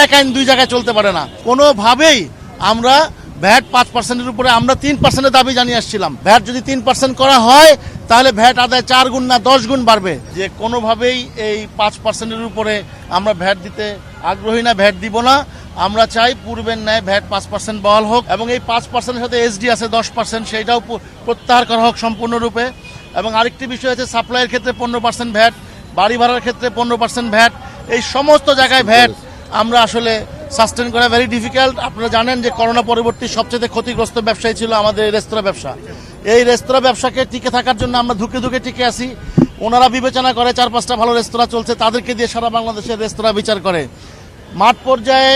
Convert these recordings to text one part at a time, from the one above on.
এক আইন দুই জায়গায় চলতে পারে না। কোনোভাবেই আমরা ভ্যাট পাঁচ পার্সেন্টের উপরে আমরা তিন পার্সেন্টের দাবি জানিয়ে আসছিলাম। ভ্যাট যদি তিন পার্সেন্ট করা হয়, তাহলে ভ্যাট আদায় চার গুণ না দশ গুণ বাড়বে। যে কোনোভাবেই এই পাঁচ পার্সেন্টের উপরে আমরা ভ্যাট দিতে আগ্রহী না, ভ্যাট দিব না। আমরা চাই পূর্বের ন্যায় ভ্যাট পাঁচ পার্সেন্ট বহাল হোক এবং এই পাঁচ পার্সেন্টের সাথে এসডি আছে দশ পার্সেন্ট, সেইটাও প্রত্যাহার করা হোক সম্পূর্ণরূপে। এবং আরেকটি বিষয় আছে সাপ্লাইয়ের ক্ষেত্রে পনেরো পার্সেন্ট ভ্যাট, বাড়ি ভাড়ার ক্ষেত্রে পনেরো পার্সেন্ট ভ্যাট, এই সমস্ত জায়গায় ভ্যাট আমরা আসলে সাস্টেন করা ভেরি ডিফিকাল্ট আপনারা জানেন যে করোনা পরবর্তী সবচেয়ে ক্ষতিগ্রস্ত ব্যবসায়ী ছিল আমাদের রেস্তোরাঁ ব্যবসা। এই রেস্তোরাঁ ব্যবসাকে টিকে থাকার জন্য আমরা ধুকে ধুকে টিকে আসি ওনারা বিবেচনা করে চার পাঁচটা ভালো রেস্তোরাঁ চলছে, তাদেরকে দিয়ে সারা বাংলাদেশের রেস্তোরাঁ বিচার করে। মাঠ পর্যায়ে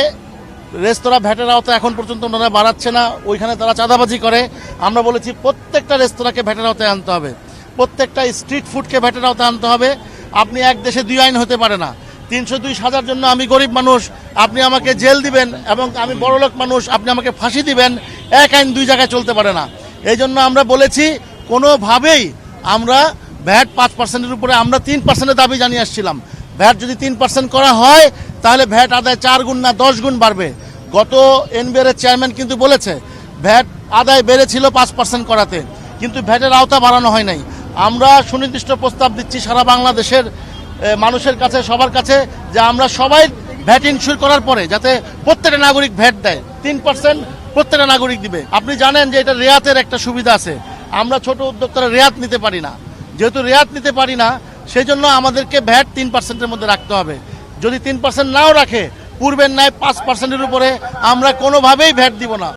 রেস্তোরাঁ ভ্যাটের আওতা এখন পর্যন্ত ওনারা বাড়াচ্ছে না, ওইখানে তারা চাঁদাবাজি করে। আমরা বলেছি প্রত্যেকটা রেস্তোরাঁকে ভ্যাটের আওতায় আনতে হবে, প্রত্যেকটা স্ট্রিট ফুডকে ভ্যাটের আওতায় আনতে হবে। আপনি এক দেশে দুই আইন হতে পারে না। তিনশো দুই সাজার জন্য আমি গরিব মানুষ, আপনি আমাকে জেল দিবেন এবং আমি বড়লোক মানুষ, আপনি আমাকে ফাঁসি দিবেন, এক আইন দুই জায়গায় চলতে পারে না। এই জন্য আমরা বলেছি, কোনোভাবেই আমরা ভ্যাট পাঁচ পার্সেন্টের উপরে আমরা তিন পার্সেন্টের দাবি জানিয়ে আসছিলাম। ভ্যাট যদি তিন পার্সেন্ট করা হয়, তাহলে ভ্যাট আদায় চার গুণ না দশ গুণ বাড়বে। গত এনবিআর এর চেয়ারম্যান কিন্তু বলেছে, ভ্যাট আদায় বেড়েছিল পাঁচ পার্সেন্ট করাতে, কিন্তু ভ্যাটের আওতা বাড়ানো হয় নাই। আমরা সুনির্দিষ্ট প্রস্তাব দিচ্ছি সারা বাংলাদেশের মানুষের কাছে, সবার কাছে, যে আমরা সবাই ভ্যাট ইনস্যুর করার পরে যাতে প্রত্যেকটা নাগরিক ভ্যাট দেয়। তিন পার্সেন্ট প্রত্যেকটা নাগরিক দিবে। আপনি জানেন যে এটা রেয়াতের একটা সুবিধা আছে। আমরা ছোট উদ্যোক্তারা রেয়াত নিতে পারি না। যেহেতু রেয়াত নিতে পারি না সেই জন্য আমাদেরকে ভ্যাট তিন পার্সেন্টের মধ্যে রাখতে হবে। যদি তিন পার্সেন্ট নাও রাখে, পূর্বের ন্যায় পাঁচ পার্সেন্টের উপরে আমরা কোনোভাবেই ভ্যাট দিব না।